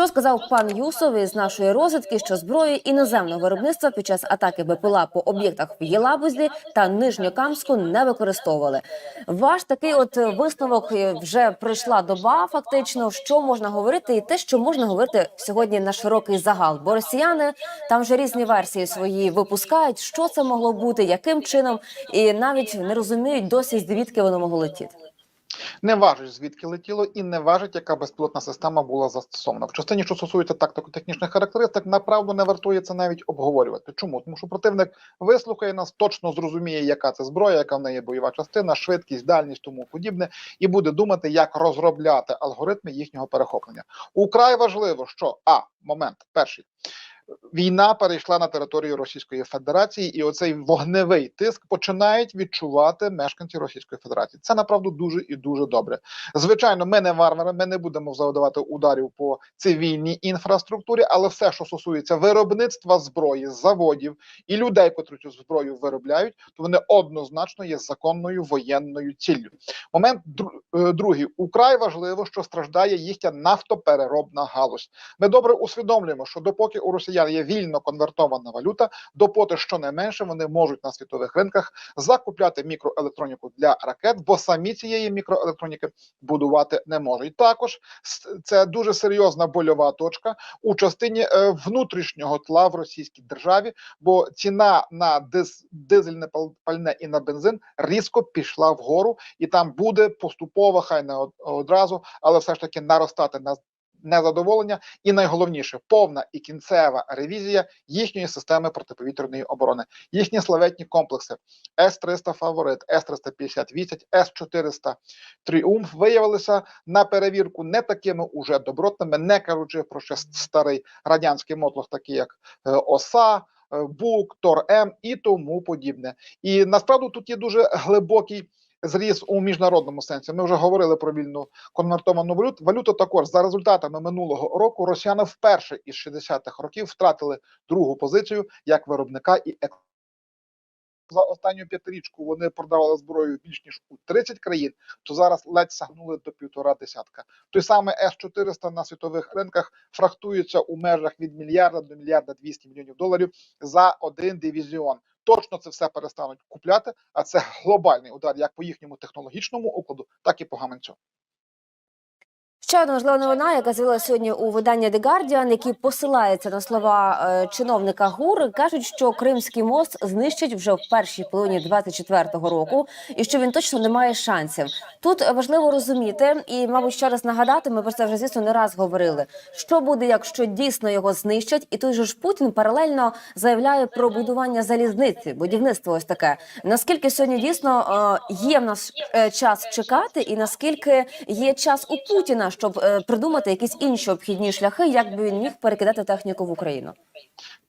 Що сказав пан Юсов із нашої розвідки, що зброї іноземного виробництва під час атаки БПЛА по об'єктах в Єлабузі та Нижньокамську не використовували. Ваш такий от висновок е, вже пройшла доба. Фактично, що можна говорити, і те, що можна говорити сьогодні на широкий загал. Бо росіяни там вже різні версії свої випускають. Що це могло бути, яким чином, і навіть не розуміють досі, звідки воно могло летіти. Не важить, звідки летіло, і не важить, яка безпілотна система була застосована. В частині, що стосується тактико-технічних характеристик, направду не вартує це навіть обговорювати. Чому? Тому що противник вислухає нас, точно зрозуміє, яка це зброя, яка в неї бойова частина, швидкість, дальність, тому подібне, і буде думати, як розробляти алгоритми їхнього перехоплення. Украй важливо, що а момент перший. Війна перейшла на територію Російської Федерації, і оцей вогневий тиск починають відчувати мешканці Російської Федерації. Це направду дуже і дуже добре. Звичайно, ми не варвари, ми не будемо завдавати ударів по цивільній інфраструктурі, але все, що стосується виробництва зброї, заводів і людей, котрі цю зброю виробляють, то вони однозначно є законною воєнною ціллю. Момент е, другий украй важливо, що страждає їхня нафтопереробна галузь. Ми добре усвідомлюємо, що допоки у росіян є вільно конвертована валюта, допоки щонайменше вони можуть на світових ринках закупляти мікроелектроніку для ракет, бо самі цієї мікроелектроніки будувати не можуть. Також це дуже серйозна больова точка у частині е, внутрішнього тла в російській державі, бо ціна на диз, дизельне пал- пальне і на бензин різко пішла вгору, і там буде поступово, хай не одразу, але все ж таки наростати на незадоволення, і найголовніше повна і кінцева ревізія їхньої системи протиповітряної оборони, їхні славетні комплекси С-300 Фаворит, С-350 Вісять, С-400 Тріумф виявилися на перевірку не такими уже добротними, не кажучи про ще старий радянський мотлох, такий як е, ОСА. е, БУК, Тор-М і тому подібне. І насправді тут є дуже глибокий зріс у міжнародному сенсі. Ми вже говорили про вільну конвертовану валюту. Валюту також за результатами минулого року росіяни вперше із 60-х років втратили другу позицію як виробника і ек. За останню п'ятирічку вони продавали зброю більш ніж у 30 країн, то зараз ледь сагнули до півтора десятка. Той самий С-400 на світових ринках фрахтується у межах від мільярда до мільярда 200 мільйонів доларів за один дивізіон. Точно це все перестануть купляти, а це глобальний удар як по їхньому технологічному укладу, так і по гаманцю. Ще одна важлива новина, яка з'явилася сьогодні у виданні The Guardian, які посилаються на слова е, чиновника ГУР, кажуть, що Кримський мост знищать вже в першій половині 24-го року, і що він точно не має шансів. Тут важливо розуміти і, мабуть, ще раз нагадати. Ми про це вже звісно не раз говорили. Що буде, якщо дійсно його знищать, і той же ж Путін паралельно заявляє про будування залізниці, будівництво ось таке. Наскільки сьогодні дійсно е, є в нас е, час чекати, і наскільки є час у Путіна, щоб е, придумати якісь інші обхідні шляхи, як би він міг перекидати техніку в Україну?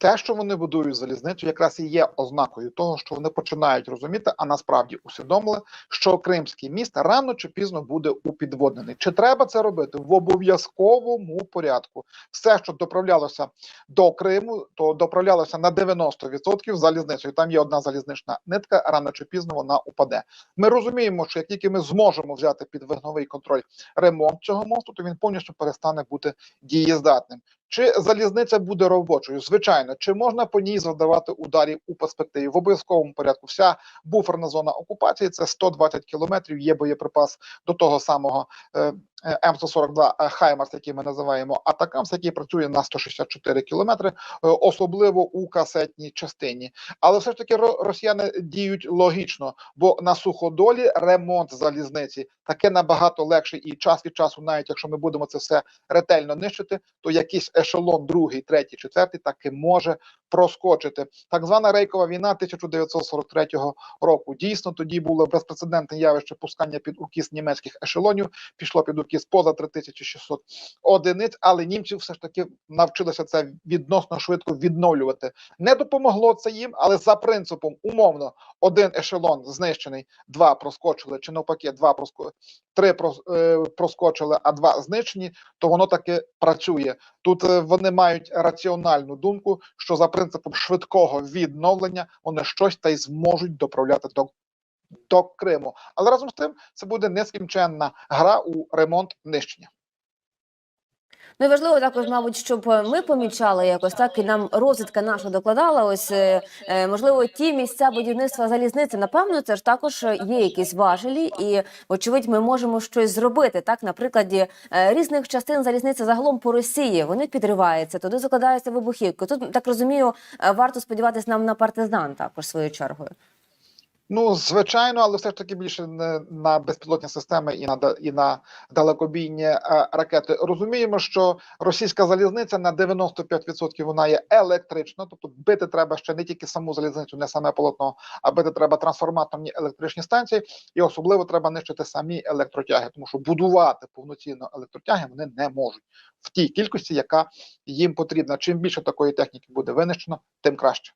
Те, що вони будують залізницю, якраз і є ознакою того, що вони починають розуміти, а насправді усвідомили, що Кримський міст рано чи пізно буде упідводнений. Чи треба це робити в обов'язковому порядку? Все, що доправлялося до Криму, то доправлялося на 90% залізницею. Там є одна залізнична нитка, рано чи пізно вона упаде. Ми розуміємо, що як тільки ми зможемо взяти під вогневий контроль ремонт цього мосту, то він повністю перестане бути дієздатним. Чи залізниця буде робочою? Звичайно, чи можна по ній завдавати ударів у перспективі в обов'язковому порядку? Вся буферна зона окупації це 120 кілометрів. Є боєприпас до того самого е, М142 Хаймарс, який ми називаємо Атакамс, який працює на 164 кілометри, е, особливо у касетній частині. Але все ж таки ро- росіяни діють логічно, бо на суходолі ремонт залізниці таке набагато легше, і час від часу, навіть якщо ми будемо це все ретельно нищити, то якийсь ешелон, другий, третій, четвертий, таки може проскочити. Так звана рейкова війна 1943 року. Дійсно, тоді було безпрецедентне явище пускання під укіс німецьких ешелонів, пішло під укіс поза 3600 одиниць, але німці все ж таки навчилися це відносно швидко відновлювати. Не допомогло це їм, але за принципом умовно один ешелон знищений, два проскочили, чи навпаки, два проско... три е, проскочили, а два знищені, то воно таки працює. Тут е, вони мають раціональну думку, що за принципом швидкого відновлення вони щось та й зможуть доправляти до. До Криму, але разом з тим це буде нескінченна гра у ремонт нищення. Ну і важливо також, мабуть, щоб ми помічали якось так, і нам розвідка наша докладала. Ось е, е, можливо, ті місця будівництва залізниці. Напевно, це ж також є якісь важелі, і вочевидь, ми можемо щось зробити. Так, на прикладі е, різних частин залізниці загалом по Росії вони підриваються, туди закладаються вибухівки. Тут так розумію, е, варто сподіватись нам на партизан також своєю чергою. Ну, звичайно, але все ж таки більше не на безпілотні системи і на і на далекобійні е, ракети. Розуміємо, що російська залізниця на 95% вона є електрична, тобто бити треба ще не тільки саму залізницю, не саме полотно, а бити треба трансформаторні електричні станції, і особливо треба нищити самі електротяги, тому що будувати повноцінно електротяги вони не можуть в тій кількості, яка їм потрібна. Чим більше такої техніки буде винищено, тим краще.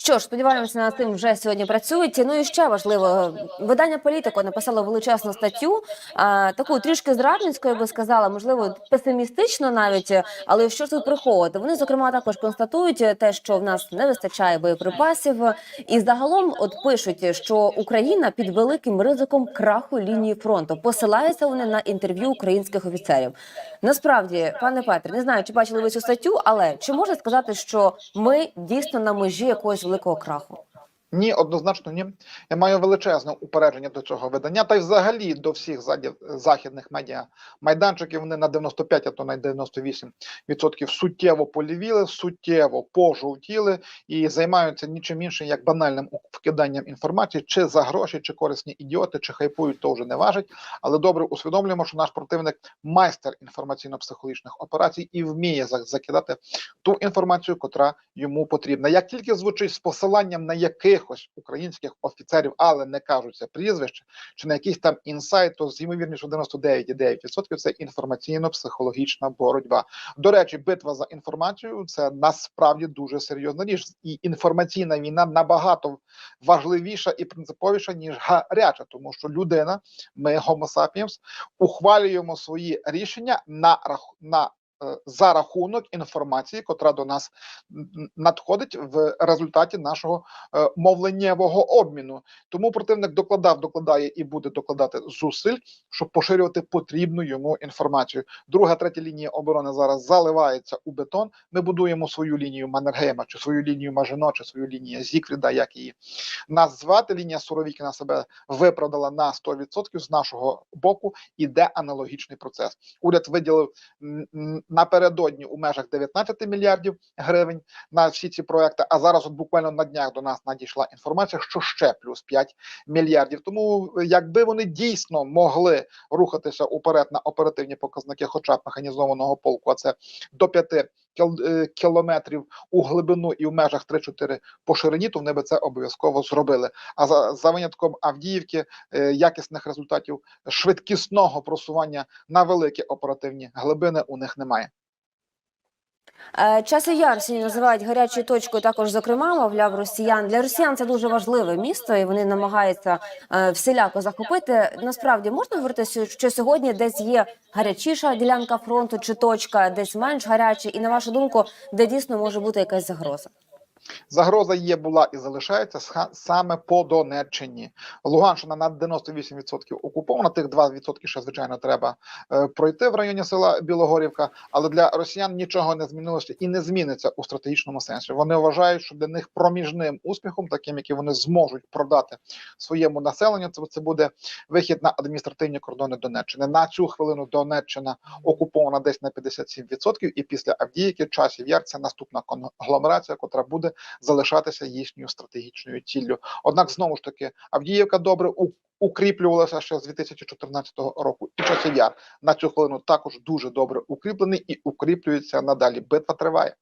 Що ж, сподіваємося, над тим вже сьогодні працюють. Ну і ще важливо, видання політико написало величезну статтю, а, таку трішки зрадницькою, я би сказала, можливо, песимістично навіть, але що тут приховувати? Вони зокрема також констатують те, що в нас не вистачає боєприпасів, і загалом от пишуть, що Україна під великим ризиком краху лінії фронту. Посилаються вони на інтерв'ю українських офіцерів. Насправді, пане Петре, не знаю, чи бачили ви цю статтю, але чи можна сказати, що ми дійсно на межі якогось великого краху? Ні, однозначно ні. Я маю величезне упередження до цього видання, та й взагалі до всіх західних медіа майданчиків. Вони на 95, а то на 98 відсотків суттєво полівіли, суттєво пожовтіли і займаються нічим іншим як банальним вкиданням інформації, чи за гроші, чи корисні ідіоти, чи хайпують, то вже не важить. Але добре усвідомлюємо, що наш противник майстер інформаційно-психологічних операцій і вміє за- закидати ту інформацію, котра йому потрібна. Як тільки звучить з посиланням на якихось українських офіцерів, але не кажуться прізвище, чи на якийсь там інсайт, то з ймовірністю 99,9% це інформаційно-психологічна боротьба. До речі, битва за інформацію це насправді дуже серйозна річ, і інформаційна війна набагато важливіша і принциповіша ніж гаряча, тому що людина, ми Homo sapiens, ухвалюємо свої рішення на на за рахунок інформації, котра до нас надходить в результаті нашого е, мовленнєвого обміну. Тому противник докладав, докладає і буде докладати зусиль, щоб поширювати потрібну йому інформацію. Друга, третя лінія оборони зараз заливається у бетон. Ми будуємо свою лінію Маннергейма, чи свою лінію Мажино, чи свою лінію Зікфріда, як її назвати. Лінія Суровікіна себе виправдала на 100% з нашого боку. Іде аналогічний процес. Уряд виділив напередодні у межах 19 мільярдів гривень на всі ці проекти. А зараз, от буквально на днях до нас надійшла інформація, що ще плюс 5 мільярдів. Тому, е, якби вони дійсно могли рухатися уперед на оперативні показники, хоча б механізованого полку, а це до 5 кіл- е, кілометрів у глибину і в межах 3-4 по ширині, то вони би це обов'язково зробили. А за, за винятком Авдіївки е, якісних результатів швидкісного просування на великі оперативні глибини у них немає. Е, Часів яр сьогодні називають гарячою точкою. Також зокрема, мовляв, росіян для росіян це дуже важливе місто, і вони намагаються е, всіляко захопити. Насправді можна говорити, що сьогодні десь є гарячіша ділянка фронту чи точка, десь менш гаряча, і на вашу думку, де дійсно може бути якась загроза? Загроза є, була і залишається саме по Донеччині. Луганщина на 98% окупована. Тих 2% ще звичайно треба е, пройти в районі села Білогорівка. Але для росіян нічого не змінилося і не зміниться у стратегічному сенсі. Вони вважають, що для них проміжним успіхом, таким який вони зможуть продати своєму населенню, це, це буде вихід на адміністративні кордони Донеччини. На цю хвилину Донеччина окупована десь на 57%, і після Авдіївки часів яр це наступна конгломерація, котра буде залишатися їхньою стратегічною ціллю. Однак знову ж таки Авдіївка добре укріплювалася ще з 2014 року, і часів яр на цю хвилину також дуже добре укріплений і укріплюється надалі. Битва триває.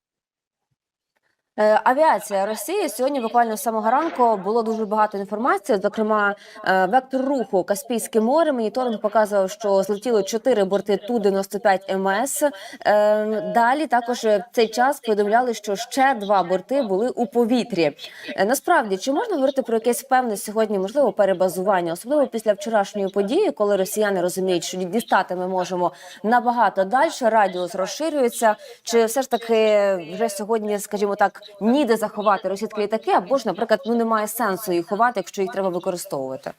Е, Авіація Росії сьогодні буквально з самого ранку було дуже багато інформації. Зокрема, е, вектор руху Каспійське море. Моніторинг показував, що злетіло чотири борти ту 95 МС. Е, Далі також в цей час повідомляли, що ще два борти були у повітрі. Насправді, чи можна говорити про якесь певне сьогодні, можливо, перебазування, особливо після вчорашньої події, коли росіяни розуміють, що дістати ми можемо набагато далі, радіус розширюється. Чи все ж таки вже сьогодні, скажімо так, ніде заховати російські літаки, або ж, наприклад, ну немає сенсу їх ховати, якщо їх треба використовувати?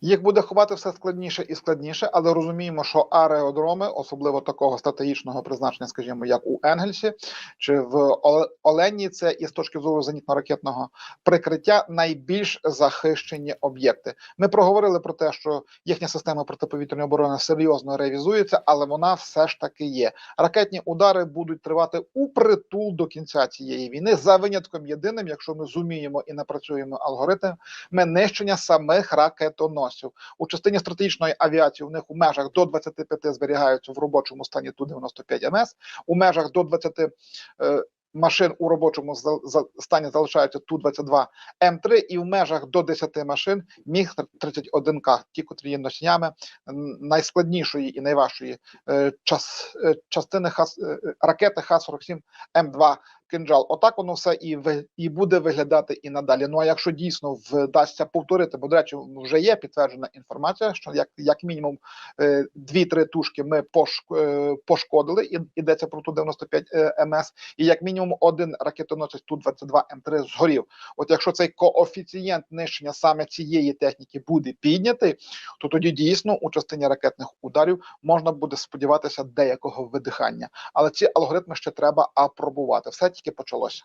Їх буде ховати все складніше і складніше, але розуміємо, що аеродроми, особливо такого стратегічного призначення, скажімо, як у Енгельсі чи в Оле- Оленні, це із точки зору зенітно-ракетного прикриття найбільш захищені об'єкти. Ми проговорили про те, що їхня система протиповітряної оборони серйозно ревізується, але вона все ж таки є. Ракетні удари будуть тривати у притул до кінця цієї війни, за винятком єдиним, якщо ми зуміємо і напрацюємо алгоритм ми нищення самих ракетоносів у частині стратегічної авіації. У них у межах до 25 зберігаються в робочому стані ту 95 МС, у межах до 20 е, машин у робочому стані залишаються ту 22 М3 і в межах до 10 машин міг 31 К, ті, котрі є носіями найскладнішої і найважчої е, час, е, частини Х, е, ракети Х-47 М2 кинджал. Отак воно все і і буде виглядати і надалі. Ну а якщо дійсно вдасться повторити, бо до речі, вже є підтверджена інформація, що як, як мінімум е, дві-три тушки ми е, пошкодили, і йдеться про ту 95 е, МС, і як мінімум один ракетоносець ту 22 М3 згорів. От якщо цей коефіцієнт нищення саме цієї техніки буде піднятий, то тоді дійсно у частині ракетних ударів можна буде сподіватися деякого видихання. Але ці алгоритми ще треба апробувати. Все тільки почалося.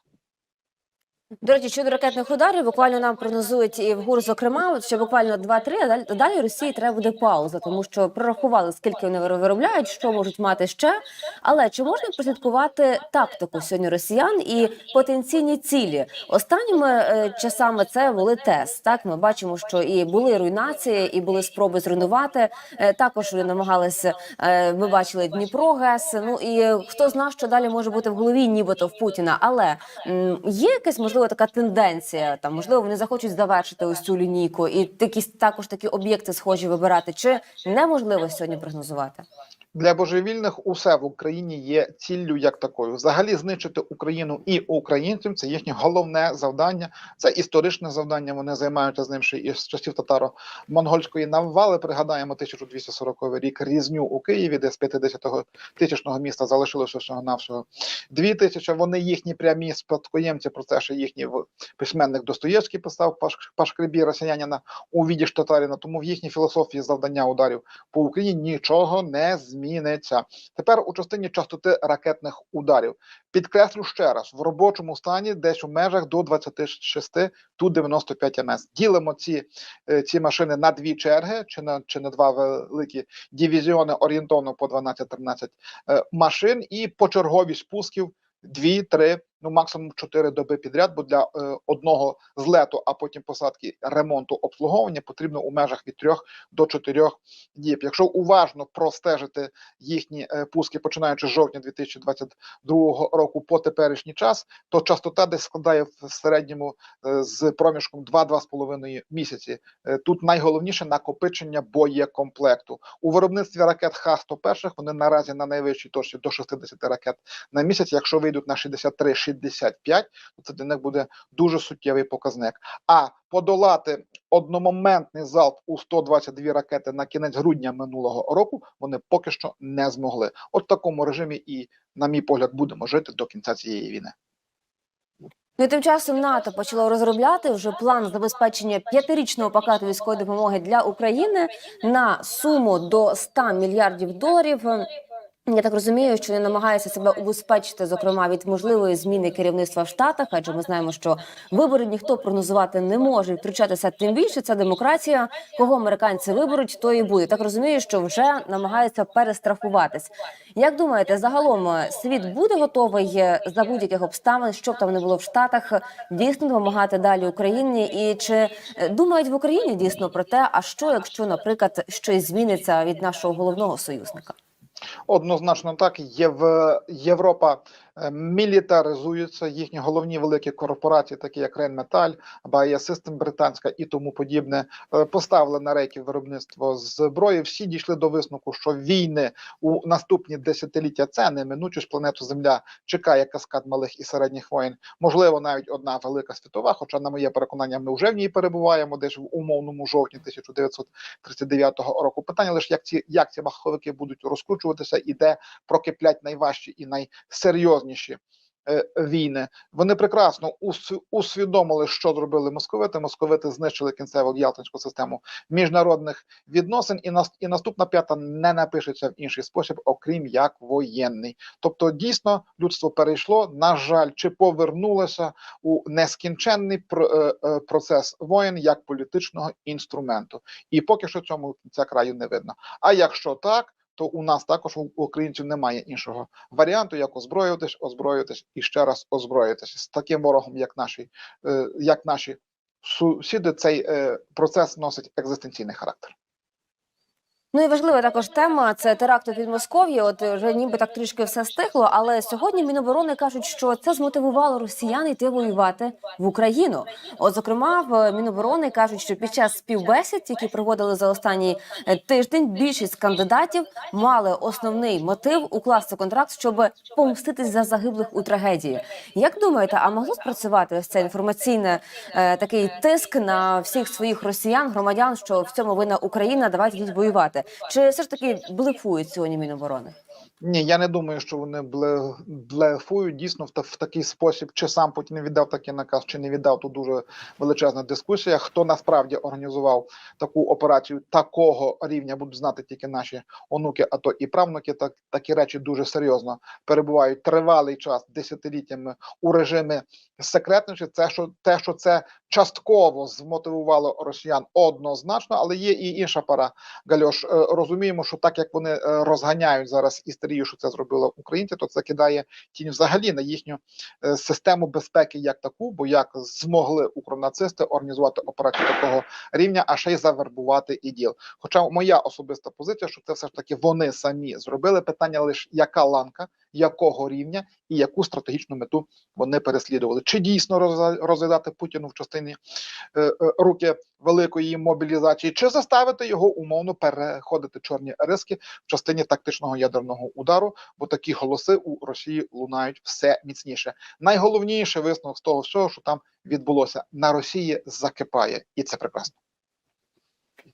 До речі, щодо ракетних ударів, буквально нам прогнозують і в ГУР, зокрема, от що буквально 2-3, а далі, Росії треба буде пауза, тому що прорахували, скільки вони виробляють, що можуть мати ще. Але чи можна прослідкувати тактику сьогодні росіян і потенційні цілі? Останніми е, часами це були ТЕС. Так ми бачимо, що і були руйнації, і були спроби зруйнувати. Е, також намагалися. Е, ми бачили Дніпро ГЕС. Ну і хто знає, що далі може бути в голові, нібито в Путіна. Але є якась можливо така тенденція? Там можливо вони захочуть завершити ось цю лінійку і такі також такі об'єкти схожі вибирати. Чи неможливо сьогодні прогнозувати? Для божевільних усе в Україні є ціллю як такою. Взагалі знищити Україну і українців це їхнє головне завдання. Це історичне завдання. Вони займаються з ним ще із часів татаро-монгольської навали. Пригадаємо 1240 рік різню у Києві, де з 50 тисячного міста залишилося всього навсього дві тисячі. Вони їхні прямі спадкоємці. Про це ще їхній письменник Достоєвський писав Паш, Пашкребі Росіянина у віді Татаріна. Тому в їхній філософії завдання ударів по Україні нічого не зміниться. Тепер у частині частоти ракетних ударів. Підкреслю ще раз: в робочому стані десь у межах до 26 ту 95 МС. Ділимо ці, е, ці машини на дві черги чи на чи на два великі дивізіони орієнтовно по 12-13 е, машин, і по чергові спусків Дві, три, ну максимум 4 доби підряд, бо для е, одного злету, а потім посадки ремонту обслуговування потрібно у межах від 3 до 4 діб. Якщо уважно простежити їхні е, пуски, починаючи з жовтня 2022 року по теперішній час, то частота десь складає в середньому е, з проміжком 2-2,5 місяці. Е, тут найголовніше накопичення боєкомплекту у виробництві ракет Х-101 вони наразі на найвищій точці до 60 ракет на місяць. Якщо вийдуть на 63 60 55, це для них буде дуже суттєвий показник. А подолати одномоментний залп у 122 ракети на кінець грудня минулого року вони поки що не змогли. От в такому режимі, і, на мій погляд, будемо жити до кінця цієї війни. Ну тим часом НАТО почало розробляти вже план забезпечення п'ятирічного пакету військової допомоги для України на суму до 100 мільярдів доларів. Я так розумію, що вони намагаються себе убезпечити, зокрема від можливої зміни керівництва в Штатах, адже ми знаємо, що вибори ніхто прогнозувати не може. Втручатися тим більше це демократія. Кого американці виберуть, то і буде. Так розумію, що вже намагаються перестрахуватись. Як думаєте, загалом е, світ буде готовий е, за будь-яких обставин, що там не було в Штатах, дійсно допомагати далі Україні? І чи е, думають в Україні дійсно про те, а що якщо, наприклад, щось зміниться від нашого головного союзника? Однозначно так. Єв... Європа е, мілітаризується, їхні головні великі корпорації, такі як Рейнметаль, Bayer System британська і тому подібне, е, поставили на рейки виробництво зброї. Всі дійшли до висновку, що війни у наступні десятиліття це неминучість планету Земля чекає каскад малих і середніх воєн. Можливо, навіть одна велика світова. Хоча, на моє переконання, ми вже в ній перебуваємо, десь в умовному жовтні 1939 року. Питання лише як ці як ці маховики будуть розкручуватися, і де прокиплять найважчі і найсерйозніші е, війни. Вони прекрасно усвідомили, що зробили московити. Московити знищили кінцеву ялтинську систему міжнародних відносин, і і наступна п'ята не напишеться в інший спосіб, окрім як воєнний. Тобто, дійсно, людство перейшло. На жаль, чи повернулося у нескінченний е, е, процес воєн як політичного інструменту, і поки що цьому кінця краю не видно. А якщо так, то у нас також у українців немає іншого варіанту, як озброїтись, озброїтись і ще раз озброїтися з таким ворогом, як наші, е, як наші сусіди, цей е, процес носить екзистенційний характер. Ну і важлива також тема це теракт у Підмосков'ї. От вже ніби так трішки все стихло, але сьогодні Міноборони кажуть, що це змотивувало росіян йти воювати в Україну. От зокрема, в Міноборони кажуть, що під час співбесід, які проводили за останній е, тиждень, більшість кандидатів мали основний мотив укласти контракт, щоб помститись за загиблих у трагедії. Як думаєте, а могло спрацювати ось це інформаційне е, такий тиск на всіх своїх росіян, громадян, що в цьому винна Україна, давайте йдіть воювати? Чи все ж таки блефують сьогодні Міноборони? Ні, я не думаю, що вони бле- блефують дійсно в, в такий спосіб, чи сам Путін віддав такий наказ, чи не віддав. Тут дуже величезна дискусія. Хто насправді організував таку операцію такого рівня, будуть знати тільки наші онуки, а то і правнуки. Так такі речі дуже серйозно перебувають тривалий час десятиліттями у режимі секретності. Це що те, що це частково змотивувало росіян однозначно, але є і інша пара. Гальош, е, розуміємо, що так як вони е, розганяють зараз істерію, що це зробили українці, то це кидає тінь взагалі на їхню е, систему безпеки як таку, бо як змогли укронацисти організувати операцію такого рівня, а ще й завербувати іділ. Хоча моя особиста позиція, що це все ж таки вони самі зробили питання лише яка ланка, якого рівня і яку стратегічну мету вони переслідували. Чи дійсно розгля- розглядати Путіну в частині е, е, руки великої мобілізації, чи заставити його умовно переходити чорні риски в частині тактичного ядерного удару, бо такі голоси у Росії лунають все міцніше. Найголовніше висновок з того всього, що там відбулося на Росії, закипає, і це прекрасно.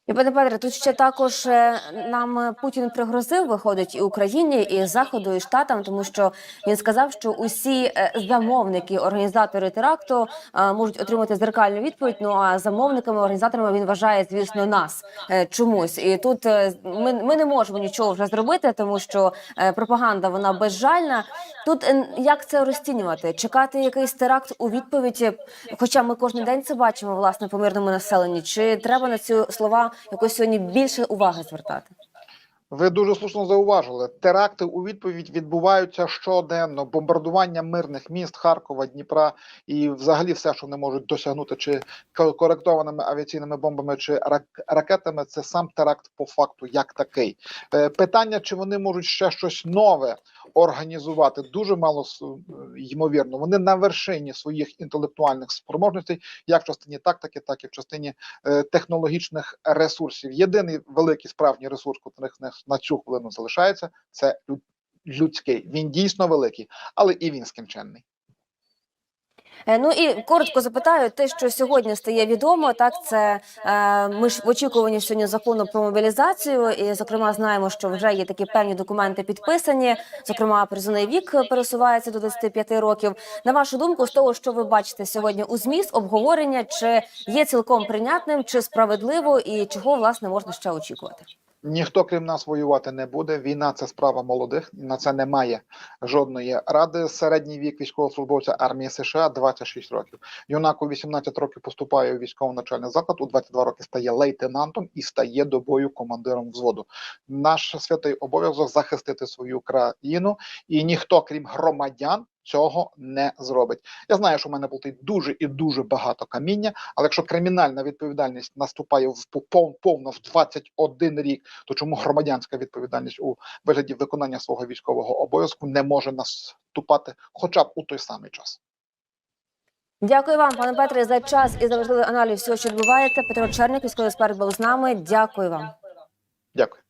І пане Петре, тут ще також е, нам Путін пригрозив, виходить і Україні, і Заходу, і Штатам, тому що він сказав, що усі е, замовники, організатори теракту е, можуть отримати зеркальну відповідь. Ну а замовниками, організаторами він вважає, звісно, нас чомусь. І тут ми, ми не можемо нічого вже зробити, тому що пропаганда вона безжальна. Тут як це розцінювати? Чекати якийсь теракт у відповідь? Хоча ми кожен день це бачимо власне по мирному населенні. Чи треба на ці слова якось сьогодні більше уваги звертати? Ви дуже слушно зауважили. Теракти у відповідь відбуваються щоденно. Бомбардування мирних міст Харкова, Дніпра і взагалі все, що вони можуть досягнути, чи коректованими авіаційними бомбами, чи ракетами, це сам теракт по факту як такий. Е, Питання, чи вони можуть ще щось нове організувати, дуже мало ймовірно. Вони на вершині своїх інтелектуальних спроможностей, як в частині тактики, так і в частині е, технологічних ресурсів. Єдиний великий справжній ресурс, який на, на цю хвилину залишається, це людський. Він дійсно великий, але і він скінченний. Е, Ну і коротко запитаю, те, що сьогодні стає відомо, так це е, ми ж в очікуванні сьогодні закону про мобілізацію, і зокрема знаємо, що вже є такі певні документи підписані. Зокрема, призовний вік пересувається до 25 років. На вашу думку, з того, що ви бачите сьогодні у зміст, обговорення чи є цілком прийнятним, чи справедливо, і чого власне можна ще очікувати? Ніхто крім нас воювати не буде. Війна це справа молодих. На це немає жодної ради. Середній вік військовослужбовця армії США 26 років. Юнак у 18 років поступає у військово-навчальний заклад. У 22 роки стає лейтенантом і стає до бою командиром взводу. Наш святий обов'язок захистити свою країну, і ніхто, крім громадян. Цього не зробить. Я знаю, що в мене платить дуже і дуже багато каміння, але якщо кримінальна відповідальність наступає в пов- повно в 21 рік, то чому громадянська відповідальність у вигляді виконання свого військового обов'язку не може наступати хоча б у той самий час? Дякую вам, пане Петре, за час і за важливий аналіз всього, що відбувається. Петро Черник, військовий експерт, був з нами. Дякую вам. Дякую.